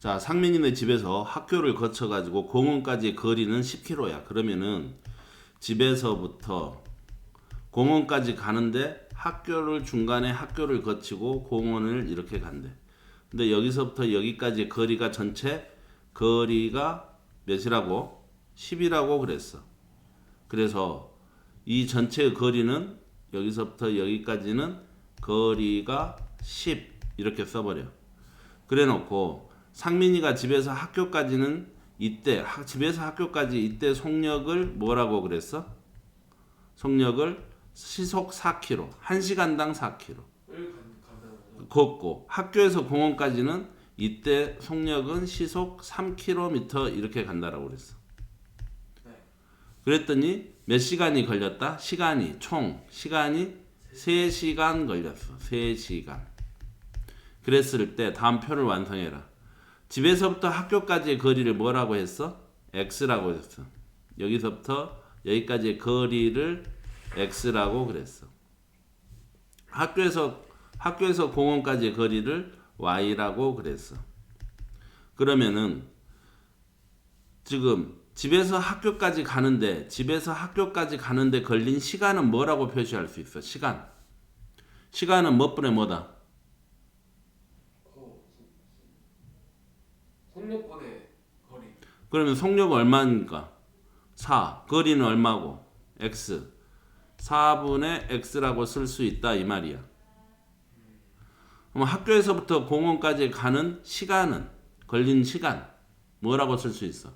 자, 상민이네 집에서 학교를 거쳐가지고 공원까지 거리는 10km야. 그러면은 집에서부터 공원까지 가는데 학교를 중간에 학교를 거치고 공원을 이렇게 간대. 근데 여기서부터 여기까지 거리가 전체 거리가 몇이라고? 10이라고 그랬어. 그래서 이 전체 거리는 여기서부터 여기까지는 거리가 10 이렇게 써버려. 그래 놓고 상민이가 집에서 학교까지는 이때 하- 집에서 학교까지 이때 속력을 뭐라고 그랬어? 속력을 시속 4km, 1시간당 4km 을 간- 간다는 거죠. 걷고 학교에서 공원까지는 이때 속력은 시속 3km 이렇게 간다라고 그랬어. 네. 그랬더니 몇 시간이 걸렸다? 시간이 총 시간이 3시간 걸렸어. 3시간. 그랬을 때 다음 표를 완성해라. 집에서부터 학교까지의 거리를 뭐라고 했어? x라고 했어. 여기서부터 여기까지의 거리를 x라고 그랬어. 학교에서 학교에서 공원까지의 거리를 y라고 그랬어. 그러면은 지금 집에서 학교까지 가는데 집에서 학교까지 가는데 걸린 시간은 뭐라고 표시할 수 있어? 시간. 시간은 몇 분의 뭐다? 100분의 거리. 그러면 속력은 얼마입니까? 4. 거리는 얼마고? x. 4분의 x라고 쓸 수 있다 이 말이야. 그럼 학교에서부터 공원까지 가는 시간은 걸린 시간 뭐라고 쓸 수 있어?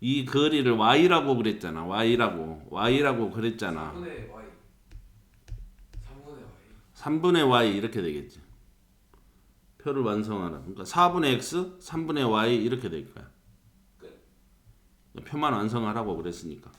이 거리를 y라고 그랬잖아. y라고. y라고 그랬잖아. 4분의 y. 3분의 y. 3분의 y 이렇게 되겠지. 표를 완성하라. 그러니까 4분의 x, 3분의 y 이렇게 될 거야. 끝. 표만 완성하라고 그랬으니까.